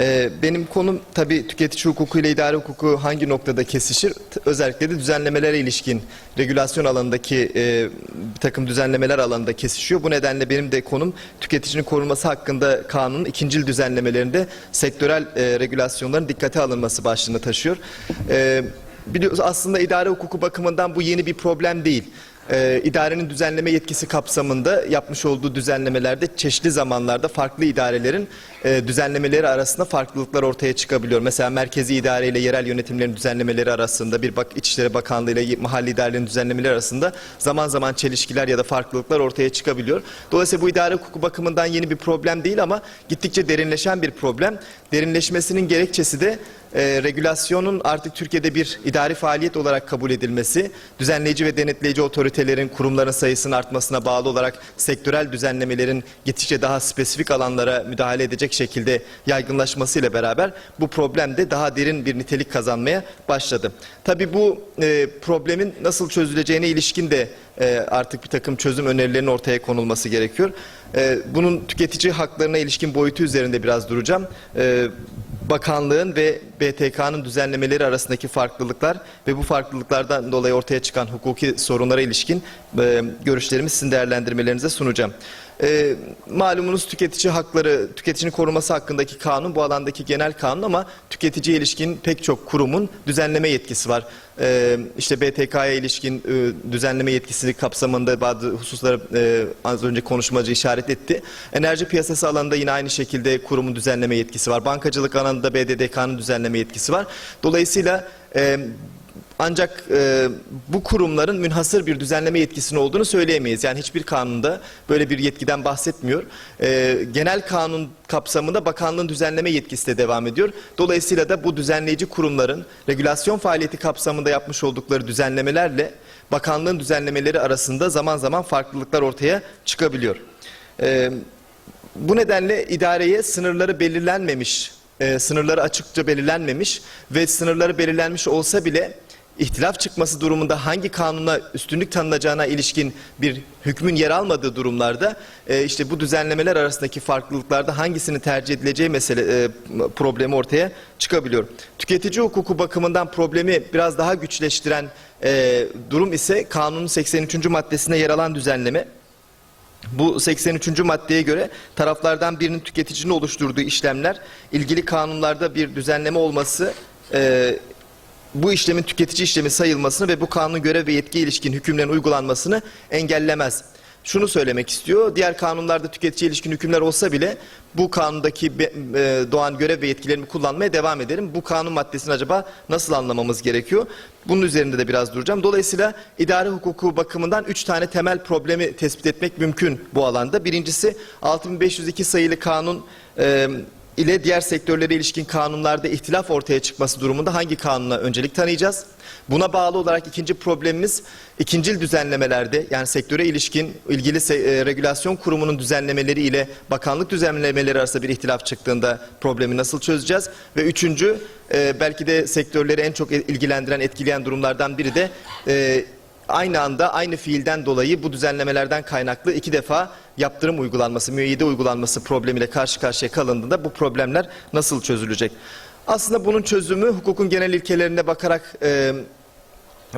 Ee, benim konum tabii tüketici hukuku ile idare hukuku hangi noktada kesişir? Özellikle de düzenlemelere ilişkin regülasyon alanındaki e, bir takım düzenlemeler alanında kesişiyor. Bu nedenle benim de konum tüketicinin korunması hakkında kanunun ikincil düzenlemelerinde sektörel e, regülasyonların dikkate alınması başlığını taşıyor. E, aslında idare hukuku bakımından bu yeni bir problem değil. Ee, idarenin düzenleme yetkisi kapsamında yapmış olduğu düzenlemelerde çeşitli zamanlarda farklı idarelerin e, düzenlemeleri arasında farklılıklar ortaya çıkabiliyor. Mesela merkezi idare ile yerel yönetimlerin düzenlemeleri arasında bir bak İçişleri Bakanlığı ile mahalli idarelerin düzenlemeleri arasında zaman zaman çelişkiler ya da farklılıklar ortaya çıkabiliyor. Dolayısıyla bu idare hukuku bakımından yeni bir problem değil ama gittikçe derinleşen bir problem. Derinleşmesinin gerekçesi de e, regülasyonun artık Türkiye'de bir idari faaliyet olarak kabul edilmesi, düzenleyici ve denetleyici otoritelerin, kurumların sayısının artmasına bağlı olarak sektörel düzenlemelerin gittikçe daha spesifik alanlara müdahale edecek şekilde yaygınlaşmasıyla beraber bu problem de daha derin bir nitelik kazanmaya başladı. Tabii bu e, problemin nasıl çözüleceğine ilişkin de e, artık bir takım çözüm önerilerinin ortaya konulması gerekiyor. E, bunun tüketici haklarına ilişkin boyutu üzerinde biraz duracağım. E, bakanlığın ve BTK'nın düzenlemeleri arasındaki farklılıklar ve bu farklılıklardan dolayı ortaya çıkan hukuki sorunlara ilişkin görüşlerimi sizin değerlendirmelerinize sunacağım. E, malumunuz tüketici hakları, tüketicinin koruması hakkındaki kanun bu alandaki genel kanun ama tüketiciye ilişkin pek çok kurumun düzenleme yetkisi var. E, işte BTK'ya ilişkin e, düzenleme yetkisi kapsamında bazı hususları e, az önce konuşmacı işaret etti. Enerji piyasası alanında yine aynı şekilde kurumun düzenleme yetkisi var. Bankacılık alanında BDDK'nın düzenleme yetkisi var. Dolayısıyla e, ancak e, bu kurumların münhasır bir düzenleme yetkisinin olduğunu söyleyemeyiz. Yani hiçbir kanunda böyle bir yetkiden bahsetmiyor. E, genel kanun kapsamında bakanlığın düzenleme yetkisi de devam ediyor. Dolayısıyla da bu düzenleyici kurumların regülasyon faaliyeti kapsamında yapmış oldukları düzenlemelerle bakanlığın düzenlemeleri arasında zaman zaman farklılıklar ortaya çıkabiliyor. E, bu nedenle idareye sınırları belirlenmemiş, e, sınırları açıkça belirlenmemiş ve sınırları belirlenmiş olsa bile ihtilaf çıkması durumunda hangi kanuna üstünlük tanınacağına ilişkin bir hükmün yer almadığı durumlarda e, işte bu düzenlemeler arasındaki farklılıklarda hangisini tercih edileceği mesele e, problemi ortaya çıkabiliyor. Tüketici hukuku bakımından problemi biraz daha güçleştiren e, durum ise kanunun 83. maddesinde yer alan düzenleme. Bu 83. maddeye göre taraflardan birinin tüketicinin oluşturduğu işlemler ilgili kanunlarda bir düzenleme olması e, bu işlemin tüketici işlemi sayılmasını ve bu kanun görev ve yetki ilişkin hükümlerin uygulanmasını engellemez. Şunu söylemek istiyor. Diğer kanunlarda tüketici ilişkin hükümler olsa bile bu kanundaki e, doğan görev ve yetkilerimi kullanmaya devam ederim. Bu kanun maddesini acaba nasıl anlamamız gerekiyor? Bunun üzerinde de biraz duracağım. Dolayısıyla idare hukuku bakımından üç tane temel problemi tespit etmek mümkün bu alanda. Birincisi 6502 sayılı kanun e, ile diğer sektörlere ilişkin kanunlarda ihtilaf ortaya çıkması durumunda hangi kanuna öncelik tanıyacağız? Buna bağlı olarak ikinci problemimiz ikincil düzenlemelerde yani sektöre ilişkin ilgili se- e, regülasyon kurumunun düzenlemeleri ile bakanlık düzenlemeleri arasında bir ihtilaf çıktığında problemi nasıl çözeceğiz? Ve üçüncü e, belki de sektörleri en çok ilgilendiren etkileyen durumlardan biri de e, aynı anda aynı fiilden dolayı bu düzenlemelerden kaynaklı iki defa yaptırım uygulanması, müeyyide uygulanması problemiyle karşı karşıya kalındığında bu problemler nasıl çözülecek? Aslında bunun çözümü hukukun genel ilkelerine bakarak e,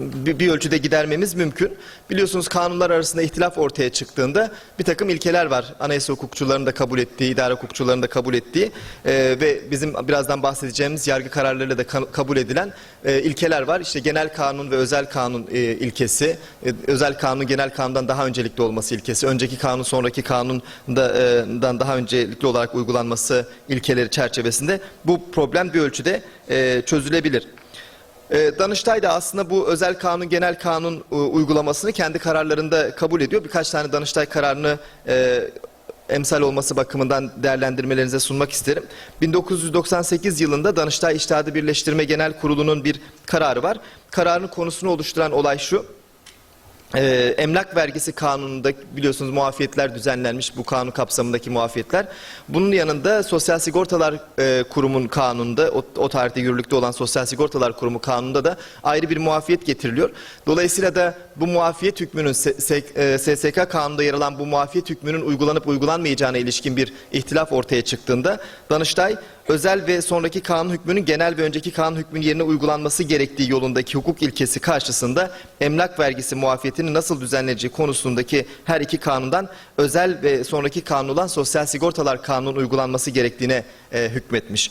bir, bir ölçüde gidermemiz mümkün. Biliyorsunuz kanunlar arasında ihtilaf ortaya çıktığında bir takım ilkeler var. Anayasa hukukçularının da kabul ettiği, idare hukukçularının da kabul ettiği e, ve bizim birazdan bahsedeceğimiz yargı kararlarıyla da ka- kabul edilen e, ilkeler var. İşte genel kanun ve özel kanun e, ilkesi, e, özel kanun genel kanundan daha öncelikli olması ilkesi, önceki kanun sonraki kanundan daha öncelikli olarak uygulanması ilkeleri çerçevesinde bu problem bir ölçüde e, çözülebilir. E, Danıştay da aslında bu özel kanun, genel kanun e, uygulamasını kendi kararlarında kabul ediyor. Birkaç tane Danıştay kararını e, emsal olması bakımından değerlendirmelerinize sunmak isterim. 1998 yılında Danıştay İştihadı Birleştirme Genel Kurulu'nun bir kararı var. Kararın konusunu oluşturan olay şu. Ee, emlak vergisi kanununda biliyorsunuz muafiyetler düzenlenmiş bu kanun kapsamındaki muafiyetler. Bunun yanında Sosyal Sigortalar e, Kurumun kanununda o, o tarihte yürürlükte olan Sosyal Sigortalar Kurumu kanununda da ayrı bir muafiyet getiriliyor. Dolayısıyla da bu muafiyet hükmünün S- S- e, SSK kanununda yer alan bu muafiyet hükmünün uygulanıp uygulanmayacağına ilişkin bir ihtilaf ortaya çıktığında Danıştay özel ve sonraki kanun hükmünün genel ve önceki kanun hükmünün yerine uygulanması gerektiği yolundaki hukuk ilkesi karşısında emlak vergisi muafiyetini nasıl düzenleneceği konusundaki her iki kanundan özel ve sonraki kanun olan Sosyal Sigortalar Kanunu'nun uygulanması gerektiğine e, hükmetmiş.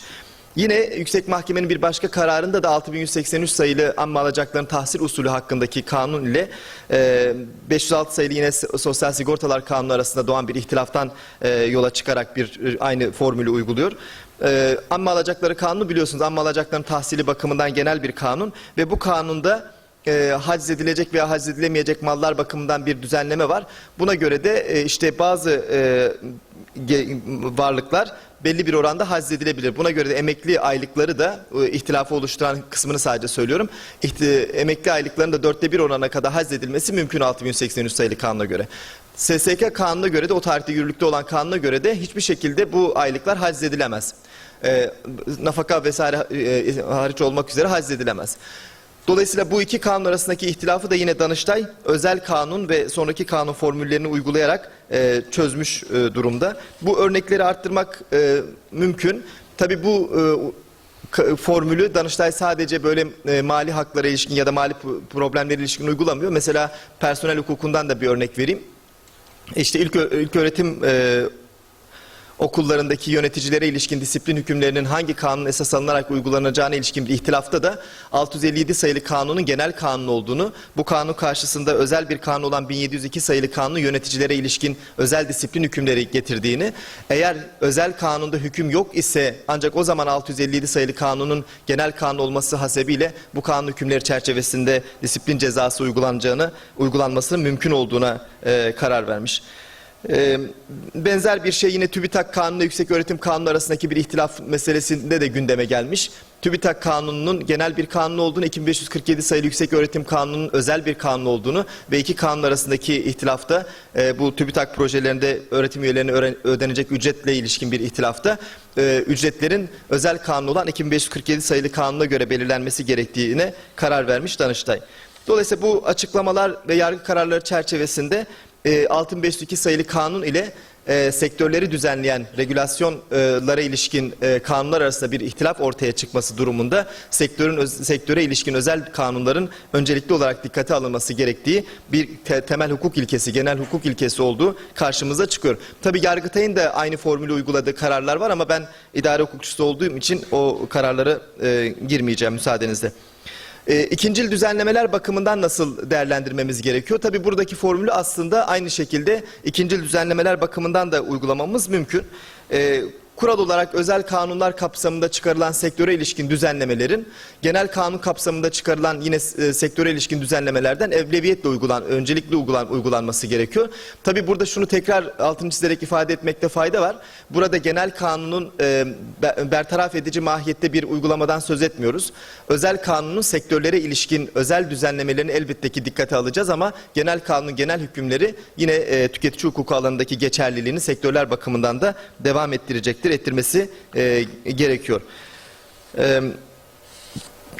Yine Yüksek Mahkemenin bir başka kararında da 6183 sayılı amma alacakların tahsil usulü hakkındaki kanun ile e, 506 sayılı yine Sosyal Sigortalar Kanunu arasında doğan bir ihtilaftan e, yola çıkarak bir e, aynı formülü uyguluyor. E, amma alacakları kanunu biliyorsunuz amma alacakların tahsili bakımından genel bir kanun ve bu kanunda e, haciz edilecek veya haciz edilemeyecek mallar bakımından bir düzenleme var. Buna göre de e, işte bazı e, varlıklar belli bir oranda haciz edilebilir. Buna göre de emekli aylıkları da e, ihtilafı oluşturan kısmını sadece söylüyorum. Emekli aylıklarının da dörtte bir orana kadar haciz edilmesi mümkün 6183 sayılı kanuna göre. SSK kanuna göre de o tarihte yürürlükte olan kanuna göre de hiçbir şekilde bu aylıklar haciz edilemez. E, nafaka vesaire e, hariç olmak üzere haciz edilemez. Dolayısıyla bu iki kanun arasındaki ihtilafı da yine Danıştay özel kanun ve sonraki kanun formüllerini uygulayarak e, çözmüş e, durumda. Bu örnekleri arttırmak e, mümkün. Tabii bu e, formülü Danıştay sadece böyle e, mali haklara ilişkin ya da mali problemlere ilişkin uygulamıyor. Mesela personel hukukundan da bir örnek vereyim. İşte ilk, ilk öğretim e, okullarındaki yöneticilere ilişkin disiplin hükümlerinin hangi kanun esas alınarak uygulanacağına ilişkin bir ihtilafta da 657 sayılı kanunun genel kanun olduğunu, bu kanun karşısında özel bir kanun olan 1702 sayılı kanun yöneticilere ilişkin özel disiplin hükümleri getirdiğini, eğer özel kanunda hüküm yok ise ancak o zaman 657 sayılı kanunun genel kanun olması hasebiyle bu kanun hükümleri çerçevesinde disiplin cezası uygulanacağını, uygulanmasının mümkün olduğuna e, karar vermiş. Ee, benzer bir şey yine TÜBİTAK Kanunu Yüksek Öğretim Kanunu arasındaki bir ihtilaf meselesinde de gündeme gelmiş. TÜBİTAK Kanunu'nun genel bir kanun olduğunu, 2547 sayılı Yüksek Öğretim Kanunu'nun özel bir kanun olduğunu ve iki kanun arasındaki ihtilafta e, bu TÜBİTAK projelerinde öğretim üyelerine ödenecek ücretle ilişkin bir ihtilafta e, ücretlerin özel kanun olan 2547 sayılı kanuna göre belirlenmesi gerektiğine karar vermiş Danıştay. Dolayısıyla bu açıklamalar ve yargı kararları çerçevesinde e, 6502 sayılı kanun ile e, sektörleri düzenleyen regülasyonlara ilişkin e, kanunlar arasında bir ihtilaf ortaya çıkması durumunda sektörün öz- sektöre ilişkin özel kanunların öncelikli olarak dikkate alınması gerektiği bir te- temel hukuk ilkesi, genel hukuk ilkesi olduğu karşımıza çıkıyor. Tabii Yargıtay'ın da aynı formülü uyguladığı kararlar var ama ben idare hukukçusu olduğum için o kararlara e, girmeyeceğim müsaadenizle. E, ikincil düzenlemeler bakımından nasıl değerlendirmemiz gerekiyor? Tabi buradaki formülü aslında aynı şekilde ikincil düzenlemeler bakımından da uygulamamız mümkün. E, kural olarak özel kanunlar kapsamında çıkarılan sektöre ilişkin düzenlemelerin genel kanun kapsamında çıkarılan yine e, sektöre ilişkin düzenlemelerden evleviyetle uygulan, öncelikli uygulan, uygulanması gerekiyor. Tabi burada şunu tekrar altını çizerek ifade etmekte fayda var. Burada genel kanunun e, be- bertaraf edici mahiyette bir uygulamadan söz etmiyoruz. Özel kanunun sektörlere ilişkin özel düzenlemelerini elbette ki dikkate alacağız ama genel kanunun genel hükümleri yine e, tüketici hukuku alanındaki geçerliliğini sektörler bakımından da devam ettirecektir, ettirmesi e, gerekiyor. E,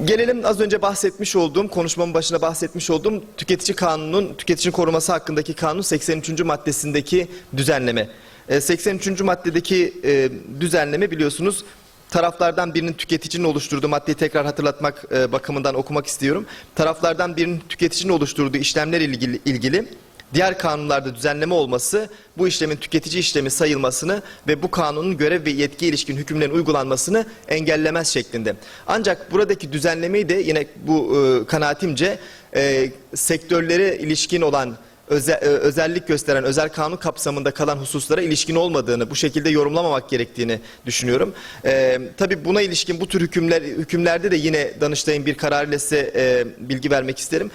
Gelelim az önce bahsetmiş olduğum, konuşmamın başında bahsetmiş olduğum tüketici kanunun, tüketicinin koruması hakkındaki kanun 83. maddesindeki düzenleme. E, 83. maddedeki e, düzenleme biliyorsunuz taraflardan birinin tüketicinin oluşturduğu maddeyi tekrar hatırlatmak e, bakımından okumak istiyorum. Taraflardan birinin tüketicinin oluşturduğu işlemler ilgili, ilgili diğer kanunlarda düzenleme olması bu işlemin tüketici işlemi sayılmasını ve bu kanunun görev ve yetki ilişkin hükümlerin uygulanmasını engellemez şeklinde. Ancak buradaki düzenlemeyi de yine bu e, kanaatimce e, sektörlere ilişkin olan öze- e, özellik gösteren özel kanun kapsamında kalan hususlara ilişkin olmadığını, bu şekilde yorumlamamak gerektiğini düşünüyorum. E, tabii buna ilişkin bu tür hükümler hükümlerde de yine Danıştay'ın bir kararıyla size e, bilgi vermek isterim.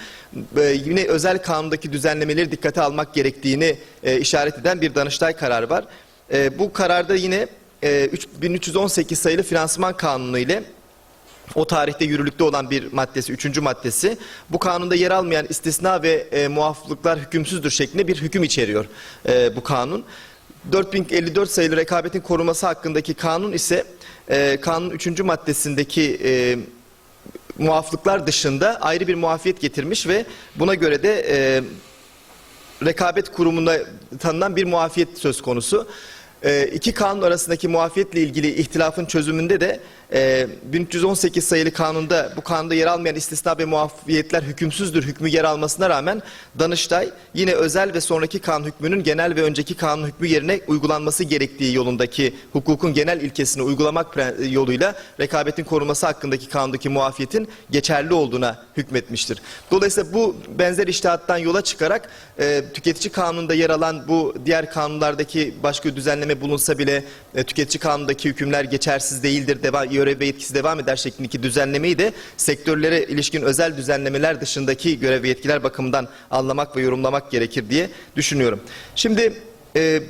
E, yine özel kanundaki düzenlemeleri dikkate almak gerektiğini e, işaret eden bir Danıştay kararı var. E, bu kararda yine e, 1318 sayılı finansman kanunu ile o tarihte yürürlükte olan bir maddesi, üçüncü maddesi bu kanunda yer almayan istisna ve e, muaflıklar hükümsüzdür şeklinde bir hüküm içeriyor e, bu kanun. 4054 sayılı rekabetin korunması hakkındaki kanun ise e, kanun üçüncü maddesindeki e, muaflıklar dışında ayrı bir muafiyet getirmiş ve buna göre de e, rekabet kurumunda tanınan bir muafiyet söz konusu. E, iki kanun arasındaki muafiyetle ilgili ihtilafın çözümünde de e, 1318 sayılı kanunda bu kanunda yer almayan istisna ve muafiyetler hükümsüzdür hükmü yer almasına rağmen Danıştay yine özel ve sonraki kanun hükmünün genel ve önceki kanun hükmü yerine uygulanması gerektiği yolundaki hukukun genel ilkesini uygulamak yoluyla rekabetin korunması hakkındaki kanundaki muafiyetin geçerli olduğuna hükmetmiştir. Dolayısıyla bu benzer iştihattan yola çıkarak e, tüketici kanununda yer alan bu diğer kanunlardaki başka düzenleme bulunsa bile e, tüketici kanunundaki hükümler geçersiz değildir, devam, görev ve yetkisi devam eder şeklindeki düzenlemeyi de sektörlere ilişkin özel düzenlemeler dışındaki görev ve yetkiler bakımından anlamak ve yorumlamak gerekir diye düşünüyorum. Şimdi e,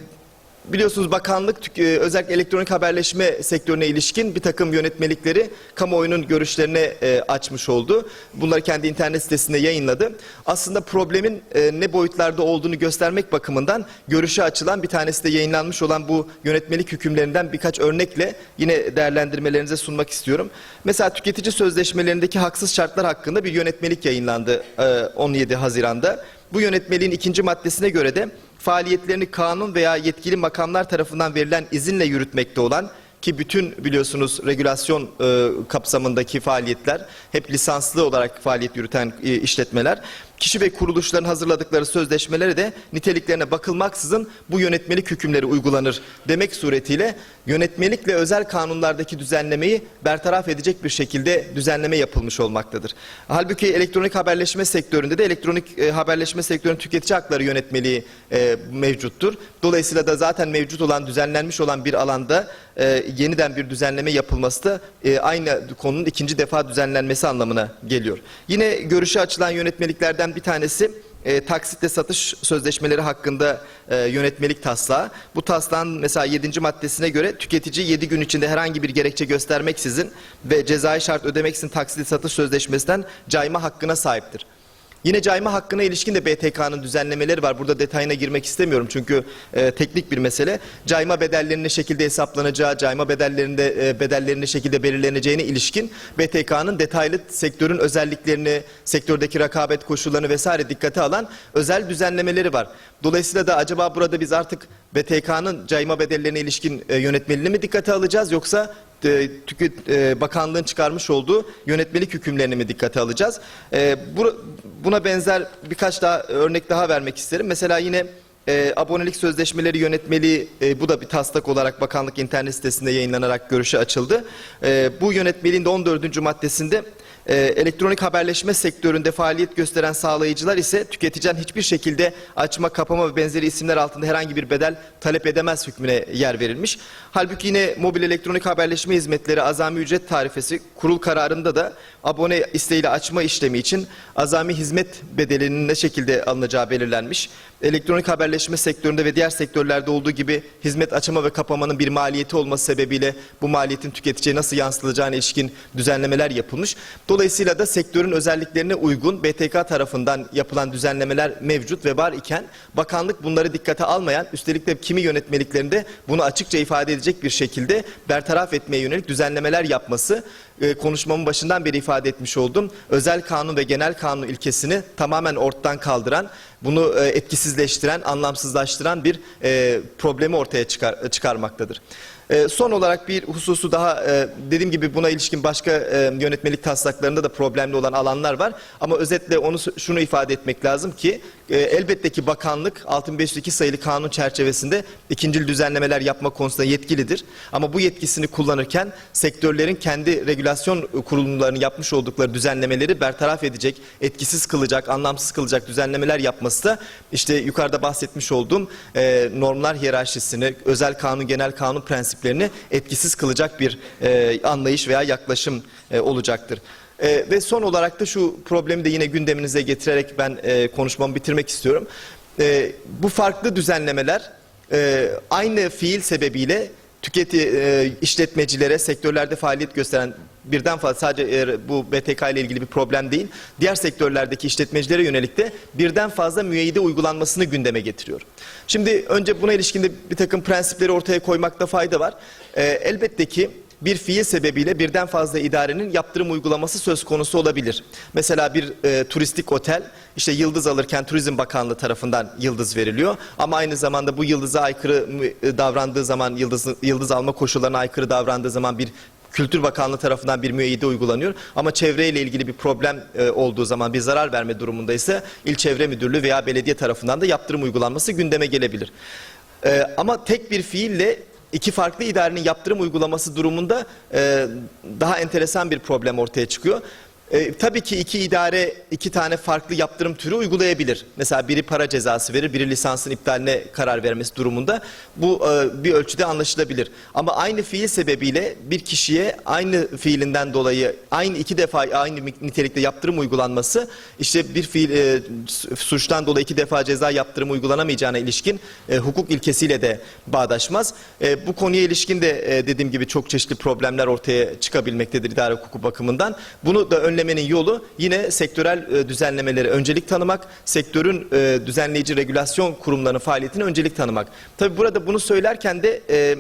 Biliyorsunuz bakanlık e, özellikle elektronik haberleşme sektörüne ilişkin bir takım yönetmelikleri kamuoyunun görüşlerine e, açmış oldu. Bunları kendi internet sitesinde yayınladı. Aslında problemin e, ne boyutlarda olduğunu göstermek bakımından görüşe açılan bir tanesi de yayınlanmış olan bu yönetmelik hükümlerinden birkaç örnekle yine değerlendirmelerinize sunmak istiyorum. Mesela tüketici sözleşmelerindeki haksız şartlar hakkında bir yönetmelik yayınlandı e, 17 Haziran'da. Bu yönetmeliğin ikinci maddesine göre de faaliyetlerini kanun veya yetkili makamlar tarafından verilen izinle yürütmekte olan ki bütün biliyorsunuz regülasyon e, kapsamındaki faaliyetler hep lisanslı olarak faaliyet yürüten e, işletmeler kişi ve kuruluşların hazırladıkları sözleşmelere de niteliklerine bakılmaksızın bu yönetmelik hükümleri uygulanır demek suretiyle yönetmelikle özel kanunlardaki düzenlemeyi bertaraf edecek bir şekilde düzenleme yapılmış olmaktadır. Halbuki elektronik haberleşme sektöründe de elektronik e, haberleşme sektörünün tüketici hakları yönetmeliği e, mevcuttur. Dolayısıyla da zaten mevcut olan düzenlenmiş olan bir alanda e, yeniden bir düzenleme yapılması da e, aynı konunun ikinci defa düzenlenmesi anlamına geliyor. Yine görüşe açılan yönetmeliklerden bir tanesi e, taksitle satış sözleşmeleri hakkında e, yönetmelik taslağı. Bu taslağın mesela 7. maddesine göre tüketici 7 gün içinde herhangi bir gerekçe göstermeksizin ve cezai şart ödemeksizin taksitle satış sözleşmesinden cayma hakkına sahiptir. Yine cayma hakkına ilişkin de BTK'nın düzenlemeleri var. Burada detayına girmek istemiyorum çünkü e, teknik bir mesele. Cayma bedellerinin ne şekilde hesaplanacağı, cayma bedellerinde e, bedellerinin ne şekilde belirleneceğine ilişkin BTK'nın detaylı sektörün özelliklerini, sektördeki rekabet koşullarını vesaire dikkate alan özel düzenlemeleri var. Dolayısıyla da acaba burada biz artık BTK'nın cayma bedellerine ilişkin e, yönetmeliğini mi dikkate alacağız yoksa e, tükü- e, bakanlığın çıkarmış olduğu yönetmelik hükümlerini mi dikkate alacağız? E, bu- buna benzer birkaç daha örnek daha vermek isterim. Mesela yine e, abonelik sözleşmeleri yönetmeliği bu da bir taslak olarak bakanlık internet sitesinde yayınlanarak görüşe açıldı. Bu yönetmeliğin de 14. maddesinde e, elektronik haberleşme sektöründe faaliyet gösteren sağlayıcılar ise tüketiciden hiçbir şekilde açma, kapama ve benzeri isimler altında herhangi bir bedel talep edemez hükmüne yer verilmiş. Halbuki yine mobil elektronik haberleşme hizmetleri azami ücret tarifesi kurul kararında da abone isteğiyle açma işlemi için azami hizmet bedelinin ne şekilde alınacağı belirlenmiş. Elektronik haberleşme sektöründe ve diğer sektörlerde olduğu gibi hizmet açma ve kapamanın bir maliyeti olması sebebiyle bu maliyetin tüketiciye nasıl yansıtılacağına ilişkin düzenlemeler yapılmış. Dolayısıyla da sektörün özelliklerine uygun BTK tarafından yapılan düzenlemeler mevcut ve var iken bakanlık bunları dikkate almayan üstelik de kimi yönetmeliklerinde bunu açıkça ifade edecek bir şekilde bertaraf etmeye yönelik düzenlemeler yapması e, konuşmamın başından beri ifade etmiş oldum. Özel kanun ve genel kanun ilkesini tamamen ortadan kaldıran, bunu e, etkisizleştiren, anlamsızlaştıran bir e, problemi ortaya çıkar, çıkarmaktadır. E, son olarak bir hususu daha e, dediğim gibi buna ilişkin başka e, yönetmelik taslaklarında da problemli olan alanlar var. Ama özetle onu şunu ifade etmek lazım ki e, elbette ki bakanlık 6502 sayılı kanun çerçevesinde ikincil düzenlemeler yapma konusunda yetkilidir. Ama bu yetkisini kullanırken sektörlerin kendi regülasyon kurulumlarının yapmış oldukları düzenlemeleri bertaraf edecek, etkisiz kılacak, anlamsız kılacak düzenlemeler yapması da işte yukarıda bahsetmiş olduğum e, normlar hiyerarşisini, özel kanun, genel kanun prensiplerini etkisiz kılacak bir e, anlayış veya yaklaşım e, olacaktır. E, ve son olarak da şu problemi de yine gündeminize getirerek ben e, konuşmamı bitirmek istiyorum. E, bu farklı düzenlemeler e, aynı fiil sebebiyle tüketi e, işletmecilere, sektörlerde faaliyet gösteren birden fazla sadece bu BTK ile ilgili bir problem değil. Diğer sektörlerdeki işletmecilere yönelik de birden fazla müeyyide uygulanmasını gündeme getiriyor. Şimdi önce buna ilişkin de bir takım prensipleri ortaya koymakta fayda var. E, elbette ki bir fiil sebebiyle birden fazla idarenin yaptırım uygulaması söz konusu olabilir. Mesela bir e, turistik otel işte yıldız alırken Turizm Bakanlığı tarafından yıldız veriliyor ama aynı zamanda bu yıldıza aykırı e, davrandığı zaman yıldız yıldız alma koşullarına aykırı davrandığı zaman bir Kültür Bakanlığı tarafından bir müeyyide uygulanıyor ama çevreyle ilgili bir problem e, olduğu zaman bir zarar verme durumunda ise İl Çevre Müdürlüğü veya belediye tarafından da yaptırım uygulanması gündeme gelebilir. E, ama tek bir fiille iki farklı idarenin yaptırım uygulaması durumunda e, daha enteresan bir problem ortaya çıkıyor. E, tabii ki iki idare iki tane farklı yaptırım türü uygulayabilir. Mesela biri para cezası verir, biri lisansın iptaline karar vermesi durumunda. Bu e, bir ölçüde anlaşılabilir. Ama aynı fiil sebebiyle bir kişiye aynı fiilinden dolayı aynı iki defa aynı nitelikte yaptırım uygulanması işte bir fiil e, suçtan dolayı iki defa ceza yaptırımı uygulanamayacağına ilişkin e, hukuk ilkesiyle de bağdaşmaz. E, bu konuya ilişkin de e, dediğim gibi çok çeşitli problemler ortaya çıkabilmektedir idare hukuku bakımından. Bunu da önlemenin yolu yine sektörel e, düzenlemeleri öncelik tanımak, sektörün e, düzenleyici regülasyon kurumlarının faaliyetine öncelik tanımak. Tabii burada bunu söylerken de e,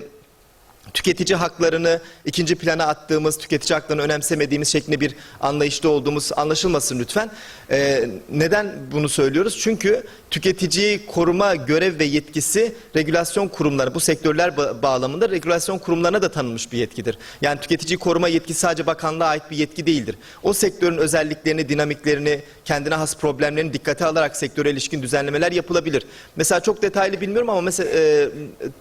tüketici haklarını ikinci plana attığımız, tüketici haklarını önemsemediğimiz şeklinde bir anlayışta olduğumuz anlaşılmasın lütfen. Ee, neden bunu söylüyoruz? Çünkü tüketiciyi koruma görev ve yetkisi regülasyon kurumları, bu sektörler ba- bağlamında regülasyon kurumlarına da tanınmış bir yetkidir. Yani tüketiciyi koruma yetkisi sadece bakanlığa ait bir yetki değildir. O sektörün özelliklerini, dinamiklerini, kendine has problemlerini dikkate alarak sektöre ilişkin düzenlemeler yapılabilir. Mesela çok detaylı bilmiyorum ama mesela e,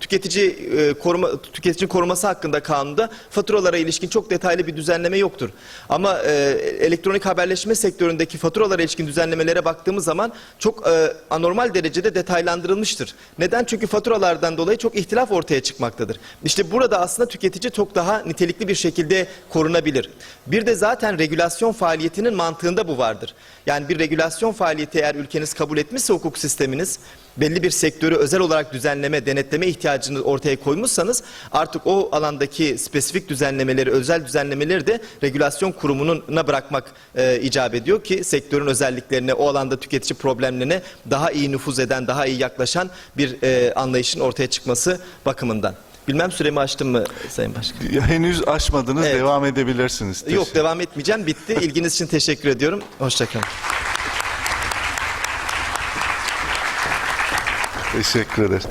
tüketici e, koruma tüketici koruması hakkında kanunda faturalara ilişkin çok detaylı bir düzenleme yoktur. Ama e, elektronik haberleşme sektöründeki faturalara ilişkin düzenlemelere baktığımız zaman çok e, anormal derecede detaylandırılmıştır. Neden? Çünkü faturalardan dolayı çok ihtilaf ortaya çıkmaktadır. İşte burada aslında tüketici çok daha nitelikli bir şekilde korunabilir. Bir de zaten regülasyon faaliyetinin mantığında bu vardır. Yani bir regülasyon faaliyeti eğer ülkeniz kabul etmişse hukuk sisteminiz belli bir sektörü özel olarak düzenleme, denetleme ihtiyacını ortaya koymuşsanız artık o alandaki spesifik düzenlemeleri, özel düzenlemeleri de regülasyon kurumuna bırakmak e, icap ediyor ki sektörün özelliklerine, o alanda tüketici problemlerine daha iyi nüfuz eden, daha iyi yaklaşan bir e, anlayışın ortaya çıkması bakımından. Bilmem süremi açtım mı Sayın Başkan? Henüz aşmadınız, Evet. devam edebilirsiniz. Yok devam etmeyeceğim. Bitti. İlginiz için teşekkür ediyorum. Hoşçakalın. Teşekkür ederiz.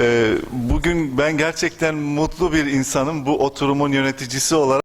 Ee, bugün ben gerçekten mutlu bir insanım bu oturumun yöneticisi olarak.